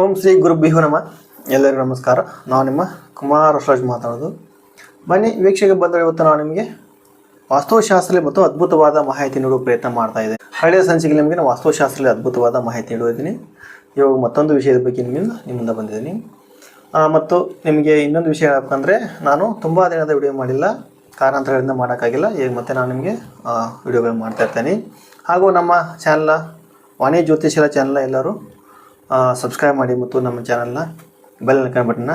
ಓಂ ಶ್ರೀ ಗುರುಭ್ಯೋ ನಮ. ಎಲ್ಲರಿಗೂ ನಮಸ್ಕಾರ. ನಾವು ನಿಮ್ಮ ಕುಮಾರ ರಾಜ್ ಮಾತಾಡೋದು. ಬನ್ನಿ ವೀಕ್ಷಕ ಬಂದರೆ ಇವತ್ತು ನಾನು ನಿಮಗೆ ವಾಸ್ತುಶಾಸ್ತ್ರ ಮತ್ತು ಅದ್ಭುತವಾದ ಮಾಹಿತಿ ನೀಡುವ ಪ್ರಯತ್ನ ಮಾಡ್ತಾ ಇದೆ ಹಳೆಯ ಸಂಚಿಕೆ ನಿಮಗೆ ನಾನು ವಾಸ್ತುಶಾಸ್ತ್ರದಲ್ಲಿ ಅದ್ಭುತವಾದ ಮಾಹಿತಿ ನೀಡಿದ್ದೀನಿ ಇವಾಗ ಮತ್ತೊಂದು ವಿಷಯದ ಬಗ್ಗೆ ನಿಮ್ಮಿಂದ ನಿಮ್ಮಿಂದ ಬಂದಿದ್ದೀನಿ. ಮತ್ತು ನಿಮಗೆ ಇನ್ನೊಂದು ವಿಷಯ ಹೇಳಬೇಕಂದ್ರೆ ನಾನು ತುಂಬ ದಿನದ ವಿಡಿಯೋ ಮಾಡಿಲ್ಲ. ಕಾರಣಾಂತರಗಳಿಂದ ಮಾಡೋಕ್ಕಾಗಿಲ್ಲ. ಈಗ ಮತ್ತೆ ನಾನು ನಿಮಗೆ ವಿಡಿಯೋಗಳು ಮಾಡ್ತಾ ಇರ್ತೇನೆ. ಹಾಗೂ ನಮ್ಮ ಚಾನಲ್ನ ವಾಣಿ ಜ್ಯೋತಿಷ್ಯರ ಚಾನಲ್ನ ಎಲ್ಲರೂ ಸಬ್ಸ್ಕ್ರೈಬ್ ಮಾಡಿ ಮತ್ತು ನಮ್ಮ ಚಾನಲ್ನ ಬೆಲ್ ಐಕಾನ್ ಬಟನ್ನ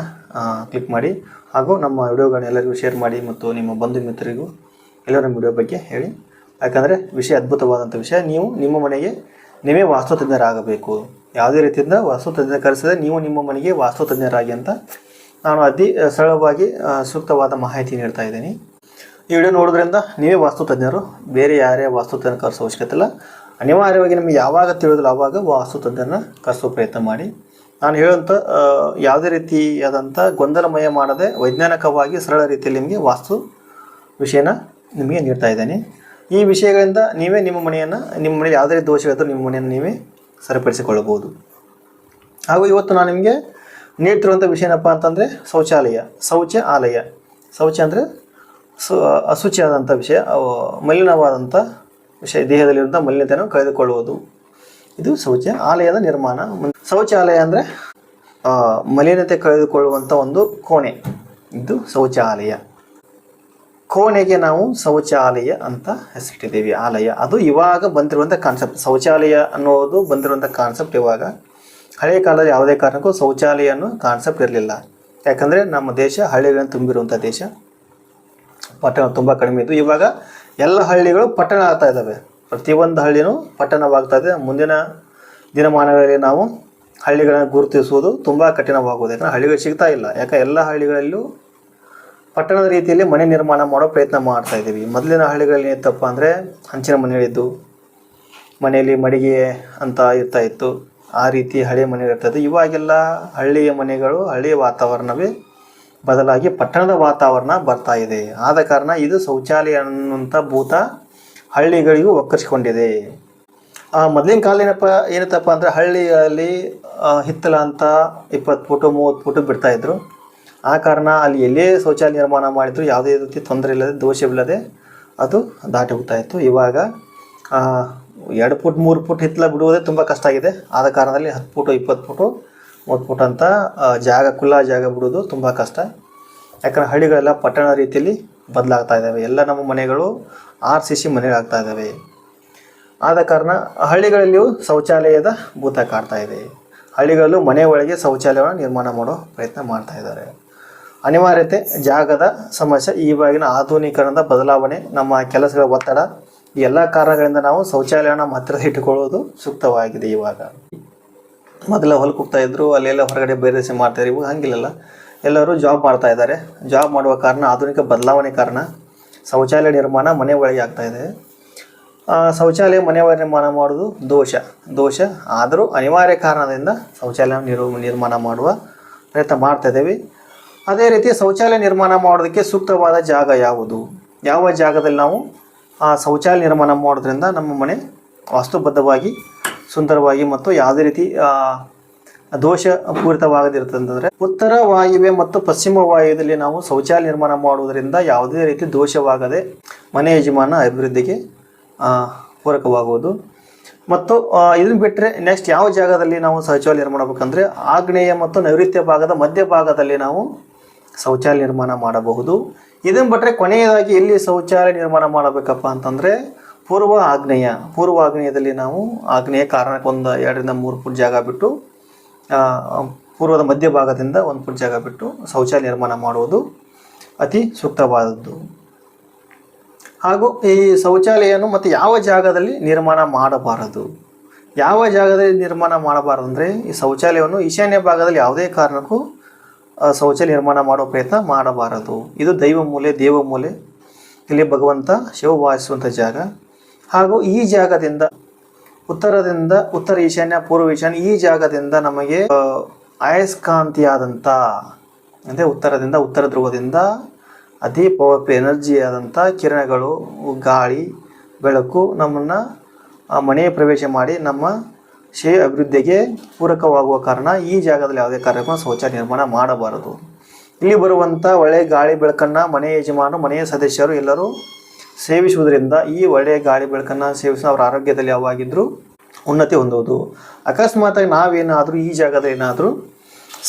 ಕ್ಲಿಕ್ ಮಾಡಿ. ಹಾಗೂ ನಮ್ಮ ವಿಡಿಯೋಗಳನ್ನ ಎಲ್ಲರಿಗೂ ಶೇರ್ ಮಾಡಿ ಮತ್ತು ನಿಮ್ಮ ಬಂಧು ಮಿತ್ರರಿಗೂ ಎಲ್ಲರೂ ನಮ್ಮ ವಿಡಿಯೋ ಬಗ್ಗೆ ಹೇಳಿ. ಯಾಕಂದರೆ ವಿಷಯ ಅದ್ಭುತವಾದಂಥ ವಿಷಯ. ನೀವು ನಿಮ್ಮ ಮನೆಗೆ ನೀವೇ ವಾಸ್ತುತಜ್ಞರಾಗಬೇಕು. ಯಾವುದೇ ರೀತಿಯಿಂದ ವಾಸ್ತುತಜ್ಞ ಕರೆಸಿದ್ರೆ ನೀವು ನಿಮ್ಮ ಮನೆಗೆ ವಾಸ್ತುತಜ್ಞರಾಗಿ ಅಂತ ನಾನು ಅತಿ ಸರಳವಾಗಿ ಸೂಕ್ತವಾದ ಮಾಹಿತಿ ನೀಡ್ತಾ ಇದ್ದೀನಿ. ಈ ವಿಡಿಯೋ ನೋಡೋದ್ರಿಂದ ನೀವೇ ವಾಸ್ತುತಜ್ಞರು. ಬೇರೆ ಯಾರೇ ವಾಸ್ತುತಜ್ಞ ಕರೆಸೋ ಅವಶ್ಯಕತೆ ಇಲ್ಲ. ಅನಿವಾರ್ಯವಾಗಿ ನಿಮಗೆ ಯಾವಾಗ ತಿಳಿದಿಲ್ಲ ಆವಾಗ ವಾಸ್ತುತಜ್ಞರನ್ನ ಕರೆಸೋ ಪ್ರಯತ್ನ ಮಾಡಿ. ನಾನು ಹೇಳುವಂಥ ಯಾವುದೇ ರೀತಿಯಾದಂಥ ಗೊಂದಲಮಯ ಮಾಡದೆ ವೈಜ್ಞಾನಿಕವಾಗಿ ಸರಳ ರೀತಿಯಲ್ಲಿ ನಿಮಗೆ ವಾಸ್ತು ವಿಷಯನ ನಿಮಗೆ ನೀಡ್ತಾ ಇದ್ದೇನೆ. ಈ ವಿಷಯಗಳಿಂದ ನೀವೇ ನಿಮ್ಮ ಮನೆಯನ್ನು, ನಿಮ್ಮ ಮನೆಯಲ್ಲಿ ಯಾವುದೇ ದೋಷಗಳಿದ್ದರೂ ನಿಮ್ಮ ಮನೆಯನ್ನು ನೀವೇ ಸರಿಪಡಿಸಿಕೊಳ್ಳಬಹುದು. ಹಾಗೂ ಇವತ್ತು ನಾನು ನಿಮಗೆ ನೀಡ್ತಿರುವಂಥ ವಿಷಯ ಏನಪ್ಪ ಅಂತಂದರೆ ಶೌಚಾಲಯ, ಶೌಚ ಆಲಯ. ಶೌಚ ಅಂದರೆ ಸು ಅಶುಚಿಯಾದಂಥ ವಿಷಯ ಮಲಿನವಾದಂಥ ವಿಷಯ ದೇಹದಲ್ಲಿರುವಂಥ ಮಲಿನತೆಯನ್ನು ಕಳೆದುಕೊಳ್ಳುವುದು. ಇದು ಶೌಚ ಆಲಯದ ನಿರ್ಮಾಣ. ಶೌಚಾಲಯ ಅಂದರೆ ಮಲಿನತೆ ಕಳೆದುಕೊಳ್ಳುವಂಥ ಒಂದು ಕೋಣೆ. ಇದು ಶೌಚಾಲಯ ಕೋಣೆಗೆ ನಾವು ಶೌಚಾಲಯ ಅಂತ ಹೆಸರಿಟ್ಟಿದ್ದೀವಿ. ಆಲಯ. ಅದು ಇವಾಗ ಬಂದಿರುವಂಥ ಕಾನ್ಸೆಪ್ಟ್ ಶೌಚಾಲಯ ಅನ್ನೋದು ಬಂದಿರುವಂಥ ಕಾನ್ಸೆಪ್ಟ್ ಇವಾಗ. ಹಳೆಯ ಕಾಲದಲ್ಲಿ ಯಾವುದೇ ಕಾರಣಕ್ಕೂ ಶೌಚಾಲಯ ಅನ್ನೋ ಕಾನ್ಸೆಪ್ಟ್ ಇರಲಿಲ್ಲ. ಯಾಕಂದರೆ ನಮ್ಮ ದೇಶ ಹಳ್ಳಿಗಳನ್ನು ತುಂಬಿರುವಂಥ ದೇಶ. ಪಟ್ಟಣ ತುಂಬ ಕಡಿಮೆ ಇದ್ದು ಇವಾಗ ಎಲ್ಲ ಹಳ್ಳಿಗಳು ಪಟ್ಟಣ ಆಗ್ತಾ ಇದ್ದಾವೆ. ಪ್ರತಿಯೊಂದು ಹಳ್ಳಿನೂ ಪಟ್ಟಣವಾಗ್ತಾ ಇದೆ. ಮುಂದಿನ ದಿನಮಾನಗಳಲ್ಲಿ ನಾವು ಹಳ್ಳಿಗಳನ್ನು ಗುರುತಿಸುವುದು ತುಂಬ ಕಠಿಣವಾಗುವುದು. ಯಾಕಂದರೆ ಹಳ್ಳಿಗಳು ಸಿಗ್ತಾ ಇಲ್ಲ. ಯಾಕೆ ಎಲ್ಲ ಹಳ್ಳಿಗಳಲ್ಲೂ ಪಟ್ಟಣದ ರೀತಿಯಲ್ಲಿ ಮನೆ ನಿರ್ಮಾಣ ಮಾಡೋ ಪ್ರಯತ್ನ ಮಾಡ್ತಾ ಇದ್ದೀವಿ. ಮೊದಲಿನ ಹಳ್ಳಿಗಳಲ್ಲಿ ಏನಿತ್ತಪ್ಪ ಅಂದರೆ ಹಂಚಿನ ಮನೆಗಳಿದ್ದು ಮನೆಯಲ್ಲಿ ಮಡಿಗೆ ಅಂತ ಇರ್ತಾ ಇತ್ತು. ಆ ರೀತಿ ಹಳೆಯ ಮನೆಗಳಿರ್ತಾ ಇತ್ತು. ಇವಾಗೆಲ್ಲ ಹಳ್ಳಿಯ ಮನೆಗಳು ಹಳ್ಳಿಯ ವಾತಾವರಣವೇ ಬದಲಾಗಿ ಪಟ್ಟಣದ ವಾತಾವರಣ ಬರ್ತಾ ಇದೆ. ಆದ ಕಾರಣ ಇದು ಶೌಚಾಲಯ ಅನ್ನುವಂಥ ಭೂತ ಹಳ್ಳಿಗಳಿಗೂ ಒಕ್ಕರಿಸಿಕೊಂಡಿದೆ. ಮೊದಲಿನ ಕಾಲ ಏನಪ್ಪ, ಏನತ್ತಪ್ಪ ಅಂದರೆ ಹಳ್ಳಿಯಲ್ಲಿ ಹಿತ್ತಲ ಅಂತ ಇಪ್ಪತ್ತು ಫುಟು, ಮೂವತ್ತು ಫುಟು ಬಿಡ್ತಾಯಿದ್ರು ಆ ಕಾರಣ ಅಲ್ಲಿ ಎಲ್ಲೇ ಶೌಚಾಲಯ ನಿರ್ಮಾಣ ಮಾಡಿದ್ರು, ಯಾವುದೇ ರೀತಿ ತೊಂದರೆ ಇಲ್ಲದೆ ದೋಷವಿಲ್ಲದೆ ಅದು ದಾಟಿ ಹೋಗ್ತಾ ಇತ್ತು. ಇವಾಗ ಎರಡು ಫುಟ್, ಮೂರು ಫುಟ್ ಹಿತ್ತಲ ಬಿಡುವುದೇ ತುಂಬ ಕಷ್ಟ ಆಗಿದೆ. ಆದ ಕಾರಣದಲ್ಲಿ ಹತ್ತು ಫುಟು, ಇಪ್ಪತ್ತು ಫುಟು ಆ, ಜಾಗ ಖುಲ್ಲಾ ಜಾಗ ಬಿಡೋದು ತುಂಬ ಕಷ್ಟ. ಯಾಕಂದ್ರೆ ಹಳ್ಳಿಗಳೆಲ್ಲ ಪಟ್ಟಣ ರೀತಿಯಲ್ಲಿ ಬದಲಾಗ್ತಾ ಇದ್ದಾವೆ ಎಲ್ಲ ನಮ್ಮ ಮನೆಗಳು ಆರ್ ಸಿ ಸಿ ಮನೆಗಳಾಗ್ತಾ ಇದ್ದಾವೆ ಆದ ಕಾರಣ ಹಳ್ಳಿಗಳಲ್ಲಿಯೂ ಶೌಚಾಲಯದ ಭೂತ ಕಾಡ್ತಾ ಇದೆ. ಹಳ್ಳಿಗಳಲ್ಲೂ ಮನೆ ಒಳಗೆ ಶೌಚಾಲಯವನ್ನು ನಿರ್ಮಾಣ ಮಾಡೋ ಪ್ರಯತ್ನ ಮಾಡ್ತಾ ಇದ್ದಾರೆ. ಅನಿವಾರ್ಯತೆ ಜಾಗದ ಸಮಸ್ಯೆ ಈವಾಗಿನ ಆಧುನೀಕರಣದ ಬದಲಾವಣೆ ನಮ್ಮ ಕೆಲಸಗಳ ಒತ್ತಡ ಎಲ್ಲ ಕಾರಣಗಳಿಂದ ನಾವು ಶೌಚಾಲಯವನ್ನು ಹತ್ತಿರ ಇಟ್ಟುಕೊಳ್ಳೋದು ಸೂಕ್ತವಾಗಿದೆ ಇವಾಗ. ಮೊದಲ ಹೊಲಕ್ಕೆ ಹೋಗ್ತಾ ಇದ್ರು, ಅಲ್ಲೆಲ್ಲ ಹೊರಗಡೆ ಬೇರೆ ದೇಶ ಮಾಡ್ತಾರೆ ಇವಾಗ ಹಂಗಿಲ್ಲಲ್ಲ. ಎಲ್ಲರೂ ಜಾಬ್ ಮಾಡ್ತಾ ಇದ್ದಾರೆ. ಜಾಬ್ ಮಾಡುವ ಕಾರಣ, ಆಧುನಿಕ ಬದಲಾವಣೆ ಕಾರಣ, ಶೌಚಾಲಯ ನಿರ್ಮಾಣ ಮನೆ ಒಳಗೆ ಆಗ್ತಾ ಇದೆ. ಶೌಚಾಲಯ ಮನೆ ಒಳಗೆ ನಿರ್ಮಾಣ ಮಾಡೋದು ದೋಷ. ದೋಷ ಆದರೂ ಅನಿವಾರ್ಯ ಕಾರಣದಿಂದ ಶೌಚಾಲಯ ನಿರ್ ನಿರ್ಮಾಣ ಮಾಡುವ ಪ್ರಯತ್ನ ಮಾಡ್ತಾ ಇದ್ದೇವೆ. ಅದೇ ರೀತಿ ಶೌಚಾಲಯ ನಿರ್ಮಾಣ ಮಾಡೋದಕ್ಕೆ ಸೂಕ್ತವಾದ ಜಾಗ ಯಾವುದು? ಯಾವ ಜಾಗದಲ್ಲಿ ನಾವು ಆ ಶೌಚಾಲಯ ನಿರ್ಮಾಣ ಮಾಡೋದ್ರಿಂದ ನಮ್ಮ ಮನೆ ವಾಸ್ತುಬದ್ಧವಾಗಿ ಸುಂದರವಾಗಿ ಮತ್ತು ಯಾವುದೇ ರೀತಿ ದೋಷ ಪೂರಿತವಾಗದಿರ್ತಂತಂದರೆ ಉತ್ತರ ವಾಯುವೆ ಮತ್ತು ಪಶ್ಚಿಮ ವಾಯುವಿನಲ್ಲಿ ನಾವು ಶೌಚಾಲಯ ನಿರ್ಮಾಣ ಮಾಡುವುದರಿಂದ ಯಾವುದೇ ರೀತಿ ದೋಷವಾಗದೆ ಮನೆ ಯಜಮಾನ ಅಭಿವೃದ್ಧಿಗೆ ಪೂರಕವಾಗುವುದು. ಮತ್ತು ಇದನ್ನು ಬಿಟ್ಟರೆ ನೆಕ್ಸ್ಟ್ ಯಾವ ಜಾಗದಲ್ಲಿ ನಾವು ಶೌಚಾಲಯ ನಿರ್ಮಾಣ ಮಾಡಬೇಕಂದ್ರೆ, ಆಗ್ನೇಯ ಮತ್ತು ನೈಋತ್ಯ ಭಾಗದ ಮಧ್ಯಭಾಗದಲ್ಲಿ ನಾವು ಶೌಚಾಲಯ ನಿರ್ಮಾಣ ಮಾಡಬಹುದು. ಇದನ್ನು ಬಿಟ್ಟರೆ ಕೊನೆಯದಾಗಿ ಎಲ್ಲಿ ಶೌಚಾಲಯ ನಿರ್ಮಾಣ ಮಾಡಬೇಕಪ್ಪ ಅಂತಂದರೆ ಪೂರ್ವ ಆಗ್ನೇಯ, ಪೂರ್ವ ಆಗ್ನೇಯದಲ್ಲಿ ನಾವು ಆಗ್ನೇಯ ಕಾರಣಕ್ಕೆ ಒಂದು ಎರಡರಿಂದ ಮೂರು ಫುಟ್ ಜಾಗ ಬಿಟ್ಟು ಪೂರ್ವದ ಮಧ್ಯಭಾಗದಿಂದ ಒಂದು ಫುಟ್ ಜಾಗ ಬಿಟ್ಟು ಶೌಚಾಲಯ ನಿರ್ಮಾಣ ಮಾಡುವುದು ಅತಿ ಸೂಕ್ತವಾದದ್ದು. ಹಾಗೂ ಈ ಶೌಚಾಲಯವನ್ನು ಮತ್ತು ಯಾವ ಜಾಗದಲ್ಲಿ ನಿರ್ಮಾಣ ಮಾಡಬಾರದು? ಯಾವ ಜಾಗದಲ್ಲಿ ನಿರ್ಮಾಣ ಮಾಡಬಾರದು ಅಂದರೆ ಈ ಶೌಚಾಲಯವನ್ನು ಈಶಾನ್ಯ ಭಾಗದಲ್ಲಿ ಯಾವುದೇ ಕಾರಣಕ್ಕೂ ಶೌಚಾಲಯ ನಿರ್ಮಾಣ ಮಾಡೋ ಪ್ರಯತ್ನ ಮಾಡಬಾರದು. ಇದು ದೈವ ಮೂಲೆ, ದೇವ ಮೂಲೆ, ಇಲ್ಲಿ ಭಗವಂತ, ಶಿವ ವಾಸಿಸುವಂಥ ಜಾಗ. ಹಾಗೂ ಈ ಜಾಗದಿಂದ ಉತ್ತರದಿಂದ ಉತ್ತರ ಈಶಾನ್ಯ ಪೂರ್ವ ಈಶಾನ್ಯ ಈ ಜಾಗದಿಂದ ನಮಗೆ ಆ, ಅಯಸ್ಕಾಂತಿಯಾದಂಥ ಅಂದರೆ ಉತ್ತರದಿಂದ ಉತ್ತರ ಧ್ರುವದಿಂದ ಅತಿ ಪವರ್ಫುಲ್ ಎನರ್ಜಿ ಆದಂಥ ಕಿರಣಗಳು ಗಾಳಿ ಬೆಳಕು ನಮ್ಮನ್ನು ಮನೆಯ ಪ್ರವೇಶ ಮಾಡಿ ನಮ್ಮ ಶೇ ಅಭಿವೃದ್ಧಿಗೆ ಪೂರಕವಾಗುವ ಕಾರಣ ಈ ಜಾಗದಲ್ಲಿ ಯಾವುದೇ ಕಾರ್ಯಕ್ರಮ ಶೌಚ ನಿರ್ಮಾಣ ಮಾಡಬಾರದು. ಇಲ್ಲಿ ಬರುವಂಥ ಒಳ್ಳೆಯ ಗಾಳಿ ಬೆಳಕನ್ನು ಮನೆಯ ಯಜಮಾನರು ಮನೆಯ ಸದಸ್ಯರು ಎಲ್ಲರೂ ಸೇವಿಸುವುದರಿಂದ ಈ ಒಳ್ಳೆಯ ಗಾಳಿ ಬೆಳಕನ್ನು ಸೇವಿಸಿ ಅವರ ಆರೋಗ್ಯದಲ್ಲಿ ಯಾವಾಗಿದ್ದರೂ ಉನ್ನತಿ ಹೊಂದುವುದು. ಅಕಸ್ಮಾತಾಗಿ ನಾವೇನಾದರೂ ಈ ಜಾಗದಲ್ಲಿ ಏನಾದರೂ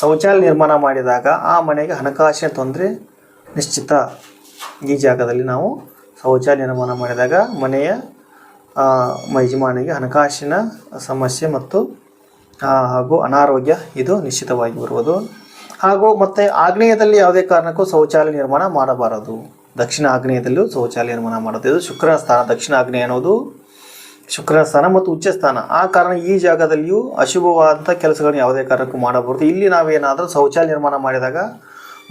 ಶೌಚಾಲಯ ನಿರ್ಮಾಣ ಮಾಡಿದಾಗ ಆ ಮನೆಗೆ ಹಣಕಾಸಿನ ತೊಂದರೆ ನಿಶ್ಚಿತ. ಈ ಜಾಗದಲ್ಲಿ ನಾವು ಶೌಚಾಲಯ ನಿರ್ಮಾಣ ಮಾಡಿದಾಗ ಮನೆಯ ಯಜಮಾನಿಗೆ ಹಣಕಾಸಿನ ಸಮಸ್ಯೆ ಮತ್ತು ಹಾಗೂ ಅನಾರೋಗ್ಯ ಇದು ನಿಶ್ಚಿತವಾಗಿ ಬರುವುದು. ಹಾಗೂ ಮತ್ತು ಆಗ್ನೇಯದಲ್ಲಿ ಯಾವುದೇ ಕಾರಣಕ್ಕೂ ಶೌಚಾಲಯ ನಿರ್ಮಾಣ ಮಾಡಬಾರದು. ದಕ್ಷಿಣ ಆಗ್ನೇಯದಲ್ಲೂ ಶೌಚಾಲಯ ನಿರ್ಮಾಣ ಮಾಡುತ್ತೆ. ಇದು ಶುಕ್ರನ ಸ್ಥಾನ, ದಕ್ಷಿಣ ಆಗ್ನೇಯ ಅನ್ನೋದು ಶುಕ್ರ ಸ್ಥಾನ ಮತ್ತು ಉಚ್ಚ ಸ್ಥಾನ. ಆ ಕಾರಣ ಈ ಜಾಗದಲ್ಲಿಯೂ ಅಶುಭವಾದಂಥ ಕೆಲಸಗಳನ್ನು ಯಾವುದೇ ಕಾರಣಕ್ಕೂ ಮಾಡಬಾರ್ದು. ಇಲ್ಲಿ ನಾವೇನಾದರೂ ಶೌಚಾಲಯ ನಿರ್ಮಾಣ ಮಾಡಿದಾಗ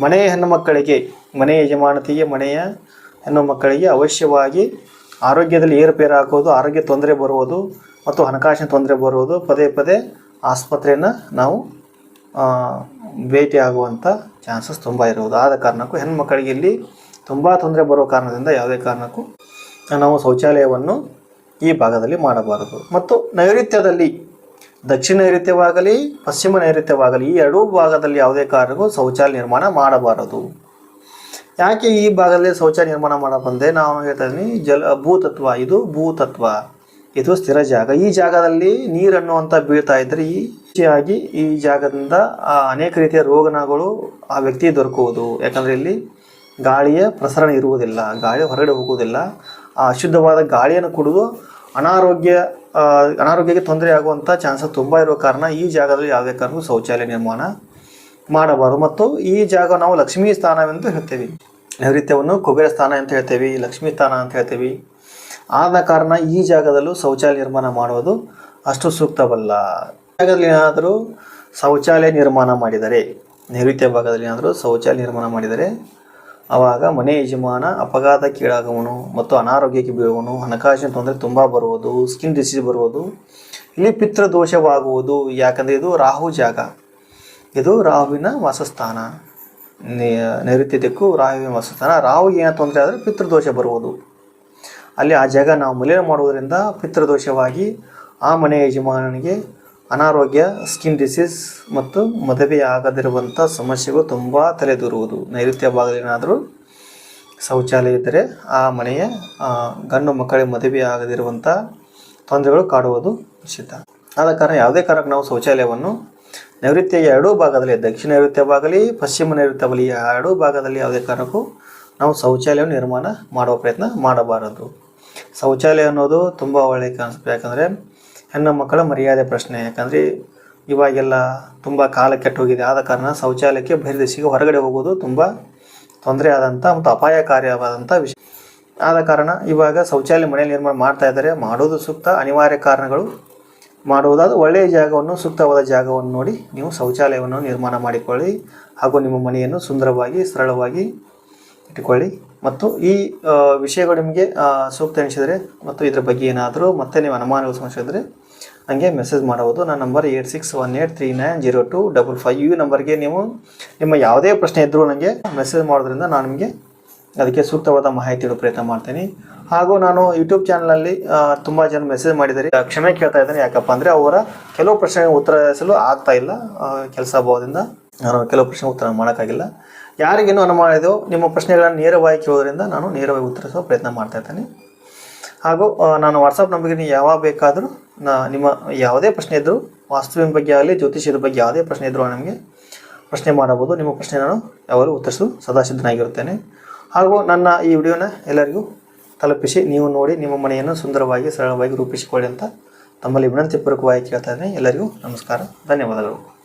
ಮನೆಯ ಹೆಣ್ಣು ಮಕ್ಕಳಿಗೆ ಮನೆಯ ಯಜಮಾನತಿಗೆ, ಮನೆಯ ಹೆಣ್ಣು ಮಕ್ಕಳಿಗೆ ಅವಶ್ಯವಾಗಿ ಆರೋಗ್ಯದಲ್ಲಿ ಏರುಪೇರು ಹಾಕೋದು, ಆರೋಗ್ಯ ತೊಂದರೆ ಬರುವುದು ಮತ್ತು ಹಣಕಾಸಿನ ತೊಂದರೆ ಬರುವುದು, ಪದೇ ಪದೇ ಆಸ್ಪತ್ರೆಯನ್ನು ನಾವು ಭೇಟಿ ಆಗುವಂಥ ಚಾನ್ಸಸ್ ತುಂಬ ಇರುವುದು. ಆದ ಕಾರಣಕ್ಕೂ ಹೆಣ್ಮಕ್ಕಳಿಗೆ ಇಲ್ಲಿ ತುಂಬ ತೊಂದರೆ ಬರುವ ಕಾರಣದಿಂದ ಯಾವುದೇ ಕಾರಣಕ್ಕೂ ನಾವು ಶೌಚಾಲಯವನ್ನು ಈ ಭಾಗದಲ್ಲಿ ಮಾಡಬಾರದು. ಮತ್ತು ನೈಋತ್ಯದಲ್ಲಿ, ದಕ್ಷಿಣ ನೈಋತ್ಯವಾಗಲಿ, ಪಶ್ಚಿಮ ನೈಋತ್ಯವಾಗಲಿ, ಈ ಎರಡೂ ಭಾಗದಲ್ಲಿ ಯಾವುದೇ ಕಾರಣಕ್ಕೂ ಶೌಚಾಲಯ ನಿರ್ಮಾಣ ಮಾಡಬಾರದು. ಯಾಕೆ ಈ ಭಾಗದಲ್ಲಿ ಶೌಚಾಲಯ ನಿರ್ಮಾಣ ಮಾಡಬಂದೆ? ನಾವು ಹೇಳ್ತಾ ಇದ್ದೀನಿ, ಜಲ, ಭೂತತ್ವ, ಇದು ಭೂತತ್ವ. ಇದು ಸ್ಥಿರ ಜಾಗ. ಈ ಜಾಗದಲ್ಲಿ ನೀರನ್ನು ಅಂತ ಬೀಳ್ತಾ ಇದ್ದರೆ ಈ ಈ ಜಾಗದಿಂದ ಅನೇಕ ರೀತಿಯ ರೋಗನಗಳು ಆ ವ್ಯಕ್ತಿ ದೊರಕುವುದು. ಯಾಕಂದರೆ ಇಲ್ಲಿ ಗಾಳಿಯ ಪ್ರಸರಣ ಇರುವುದಿಲ್ಲ ಗಾಳಿ ಹೊರಗಡೆ ಹೋಗುವುದಿಲ್ಲ. ಆ ಅಶುದ್ಧವಾದ ಗಾಳಿಯನ್ನು ಕುಡಿದು ಅನಾರೋಗ್ಯ ಅನಾರೋಗ್ಯಕ್ಕೆ ತೊಂದರೆ ಆಗುವಂಥ ಚಾನ್ಸಸ್ ತುಂಬ ಇರುವ ಕಾರಣ ಈ ಜಾಗದಲ್ಲಿ ಯಾವುದೇ ಕಾರಣಕ್ಕೂ ಶೌಚಾಲಯ ನಿರ್ಮಾಣ ಮಾಡಬಾರದು. ಮತ್ತು ಈ ಜಾಗ ನಾವು ಲಕ್ಷ್ಮೀ ಸ್ಥಾನವೆಂದು ಹೇಳ್ತೇವೆ. ನೈಋತ್ಯವನ್ನು ಕುಬೇರ ಸ್ಥಾನ ಅಂತ ಹೇಳ್ತೇವೆ ಲಕ್ಷ್ಮೀ ಸ್ಥಾನ ಅಂತ ಹೇಳ್ತೇವೆ. ಆದ ಕಾರಣ ಈ ಜಾಗದಲ್ಲೂ ಶೌಚಾಲಯ ನಿರ್ಮಾಣ ಮಾಡುವುದು ಅಷ್ಟು ಸೂಕ್ತವಲ್ಲ. ಜಾಗದಲ್ಲಿ ಏನಾದರೂ ಶೌಚಾಲಯ ನಿರ್ಮಾಣ ಮಾಡಿದರೆ, ನೈಋತ್ಯ ಭಾಗದಲ್ಲಿ ಏನಾದರೂ ಶೌಚಾಲಯ ನಿರ್ಮಾಣ ಮಾಡಿದರೆ ಆವಾಗ ಮನೆ ಯಜಮಾನ ಅಪಘಾತಕ್ಕೀಡಾಗುವನು ಮತ್ತು ಅನಾರೋಗ್ಯಕ್ಕೆ ಬೀಳುವನು ಹಣಕಾಸಿನ ತೊಂದರೆ ತುಂಬ ಬರುವುದು ಸ್ಕಿನ್ ಡಿಸೀಸ್ ಬರುವುದು, ಇಲ್ಲಿ ಪಿತೃದೋಷವಾಗುವುದು ಯಾಕಂದರೆ ಇದು ರಾಹು ಜಾಗ. ಇದು ರಾಹುವಿನ ವಾಸಸ್ಥಾನ. ನಿ- ನೈಋತ್ಯ ರಾಹುವಿನ ವಾಸಸ್ಥಾನ. ರಾಹುಗೆ ಏನೋ ತೊಂದರೆ ಆದರೆ ಪಿತೃದೋಷ ಬರುವುದು. ಅಲ್ಲಿ ಆ ಜಾಗ ನಾವು ಮಲಿನ ಮಾಡುವುದರಿಂದ ಪಿತೃದೋಷವಾಗಿ ಆ ಮನೆಯ ಯಜಮಾನನಿಗೆ ಅನಾರೋಗ್ಯ ಸ್ಕಿನ್ ಡಿಸೀಸ್ ಮತ್ತು ಮದುವೆ ಆಗದಿರುವಂಥ ಸಮಸ್ಯೆಗಳು ತುಂಬ ತಲೆದೂರುವುದು. ನೈಋತ್ಯ ಭಾಗದಲ್ಲಿ ಏನಾದರೂ ಶೌಚಾಲಯ ಇದ್ದರೆ ಆ ಮನೆಯ ಗಂಡು ಮಕ್ಕಳಿಗೆ ಮದುವೆ ಆಗದಿರುವಂಥ ತೊಂದರೆಗಳು ಕಾಡುವುದು ನಿಶ್ಚಿತ. ಆದ ಕಾರಣ ಯಾವುದೇ ಕಾರಣಕ್ಕೆ ನಾವು ಶೌಚಾಲಯವನ್ನು ನೈಋತ್ಯ ಎರಡೂ ಭಾಗದಲ್ಲಿ, ದಕ್ಷಿಣ ನೈಋತ್ಯ ಭಾಗಲಿ ಪಶ್ಚಿಮ ನೈಋತ್ಯ ಬಲಿ ಎರಡೂ ಭಾಗದಲ್ಲಿ ಯಾವುದೇ ಕಾರಣಕ್ಕೂ ನಾವು ಶೌಚಾಲಯವನ್ನು ನಿರ್ಮಾಣ ಮಾಡುವ ಪ್ರಯತ್ನ ಮಾಡಬಾರದು. ಶೌಚಾಲಯ ಅನ್ನೋದು ತುಂಬ ಒಳ್ಳೆಯ ಕಾನ್ಸೆಪ್ಟ್ ಯಾಕಂದರೆ ಹೆಣ್ಣು ಮಕ್ಕಳ ಮರ್ಯಾದೆ ಪ್ರಶ್ನೆ. ಯಾಕಂದರೆ ಇವಾಗೆಲ್ಲ ತುಂಬ ಕಾಲ ಕೆಟ್ಟೋಗಿದೆ. ಆದ ಕಾರಣ ಶೌಚಾಲಯಕ್ಕೆ ಬಹಿರ್ದೇಶಿಗೆ ಹೊರಗಡೆ ಹೋಗೋದು ತುಂಬ ತೊಂದರೆ ಆದಂಥ ಮತ್ತು ಅಪಾಯಕಾರಿಯಾದಂಥ ವಿಷಯ. ಆದ ಕಾರಣ ಇವಾಗ ಶೌಚಾಲಯ ಮನೆಯಲ್ಲಿ ನಿರ್ಮಾಣ ಮಾಡ್ತಾ ಇದ್ದಾರೆ. ಮಾಡೋದು ಸೂಕ್ತ. ಅನಿವಾರ್ಯ ಕಾರಣಗಳು ಮಾಡುವುದಾದ ಒಳ್ಳೆಯ ಜಾಗವನ್ನು, ಸೂಕ್ತವಾದ ಜಾಗವನ್ನು ನೋಡಿ ನೀವು ಶೌಚಾಲಯವನ್ನು ನಿರ್ಮಾಣ ಮಾಡಿಕೊಳ್ಳಿ ಹಾಗೂ ನಿಮ್ಮ ಮನೆಯನ್ನು ಸುಂದರವಾಗಿ, ಸರಳವಾಗಿ ಇಟ್ಟುಕೊಳ್ಳಿ. ಮತ್ತು ಈ ವಿಷಯಗಳು ನಿಮಗೆ ಸೂಕ್ತ ಎನಿಸಿದರೆ ಮತ್ತು ಇದರ ಬಗ್ಗೆ ಏನಾದರೂ ಮತ್ತೆ ನೀವು ಅನುಮಾನಗಳು ಸಮಸ್ಯೆ ನನಗೆ ಮೆಸೇಜ್ ಮಾಡಬಹುದು. ನನ್ನ number eight six one eight three nine zero two double five. ಈ ನಂಬರ್ಗೆ ನೀವು ನಿಮ್ಮ ಯಾವುದೇ ಪ್ರಶ್ನೆ ಇದ್ದರೂ ನನಗೆ ಮೆಸೇಜ್ ಮಾಡೋದ್ರಿಂದ ನಾನು ನಿಮಗೆ ಅದಕ್ಕೆ ಸೂಕ್ತವಾದ ಮಾಹಿತಿ ಇಡೋ ಪ್ರಯತ್ನ ಮಾಡ್ತೀನಿ. ಹಾಗೂ ನಾನು ಯೂಟ್ಯೂಬ್ ಚಾನಲಲ್ಲಿ ತುಂಬ ಜನ ಮೆಸೇಜ್ ಮಾಡಿದ್ದಾರೆ. ಕ್ಷಮೆ ಕೇಳ್ತಾ ಇದ್ದೇನೆ. ಯಾಕಪ್ಪ ಅಂದರೆ ಅವರ ಕೆಲವು ಪ್ರಶ್ನೆಗೆ ಉತ್ತರಿಸಲು ಆಗ್ತಾ ಇಲ್ಲ. ಕೆಲಸ ಭಾವದಿಂದ ನಾನು ಕೆಲವು ಪ್ರಶ್ನೆಗೆ ಉತ್ತರ ಮಾಡೋಕ್ಕಾಗಿಲ್ಲ. ಯಾರಿಗೇನು ಅನುಮಾನ ಇದೆಯೋ ನಿಮ್ಮ ಪ್ರಶ್ನೆಗಳನ್ನು ನೇರವಾಗಿ ಕೇಳೋದ್ರಿಂದ ನಾನು ನೇರವಾಗಿ ಉತ್ತರಿಸೋ ಪ್ರಯತ್ನ ಮಾಡ್ತಾ ಇದ್ದೇನೆ. ಹಾಗೂ ನಾನು ವಾಟ್ಸಪ್ ನಂಬರ್ಗೆ ನೀವು ಯಾವಾಗ ಬೇಕಾದರೂ ನಾ, ನಿಮ್ಮ ಯಾವುದೇ ಪ್ರಶ್ನೆ ಇದ್ದರೂ ವಾಸ್ತುವಿನ ಬಗ್ಗೆ ಆಗಲಿ, ಜ್ಯೋತಿಷ್ಯದ ಬಗ್ಗೆ ಯಾವುದೇ ಪ್ರಶ್ನೆ ಇದ್ದರೂ ನಮಗೆ ಪ್ರಶ್ನೆ ಮಾಡಬಹುದು. ನಿಮ್ಮ ಪ್ರಶ್ನೆ ನಾನು ಯಾವಾಗಲೂ ಉತ್ತರಿಸಲು ಸದಾ ಸಿದ್ಧನಾಗಿರುತ್ತೇನೆ ಹಾಗೂ, ನನ್ನ ಈ ವಿಡಿಯೋನ ಎಲ್ಲರಿಗೂ ತಲುಪಿಸಿ, ನೀವು ನೋಡಿ, ನಿಮ್ಮ ಮನೆಯನ್ನು ಸುಂದರವಾಗಿ, ಸರಳವಾಗಿ ರೂಪಿಸಿಕೊಳ್ಳಿ ಅಂತ ತಮ್ಮಲ್ಲಿ ವಿನಂತಿ ಪೂರ್ವಕವಾಗಿ ಕೇಳ್ತಾ ಇದ್ದೀನಿ. ಎಲ್ಲರಿಗೂ ನಮಸ್ಕಾರ, ಧನ್ಯವಾದಗಳು.